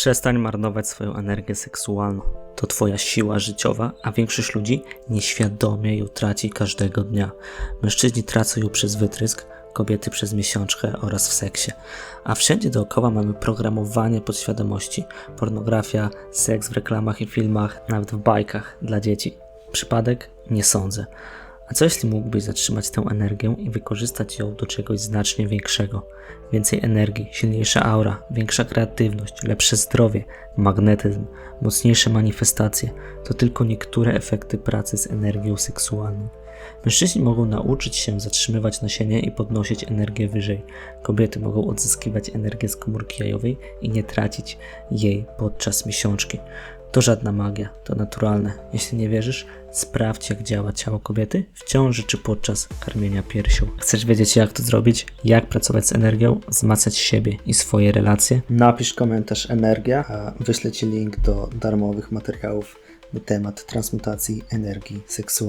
Przestań marnować swoją energię seksualną. To twoja siła życiowa, a większość ludzi nieświadomie ją traci każdego dnia. Mężczyźni tracą ją przez wytrysk, kobiety przez miesiączkę oraz w seksie. A wszędzie dookoła mamy programowanie podświadomości, pornografia, seks w reklamach i filmach, nawet w bajkach dla dzieci. Przypadek? Nie sądzę. A co jeśli mógłbyś zatrzymać tę energię i wykorzystać ją do czegoś znacznie większego? Więcej energii, silniejsza aura, większa kreatywność, lepsze zdrowie, magnetyzm, mocniejsze manifestacje to tylko niektóre efekty pracy z energią seksualną. Mężczyźni mogą nauczyć się zatrzymywać nasienie i podnosić energię wyżej. Kobiety mogą odzyskiwać energię z komórki jajowej i nie tracić jej podczas miesiączki. To żadna magia, to naturalne. Jeśli nie wierzysz, sprawdź jak działa ciało kobiety w ciąży czy podczas karmienia piersią. Chcesz wiedzieć jak to zrobić? Jak pracować z energią? Wzmacniać siebie i swoje relacje? Napisz komentarz energia, a wyślę Ci link do darmowych materiałów na temat transmutacji energii seksualnej.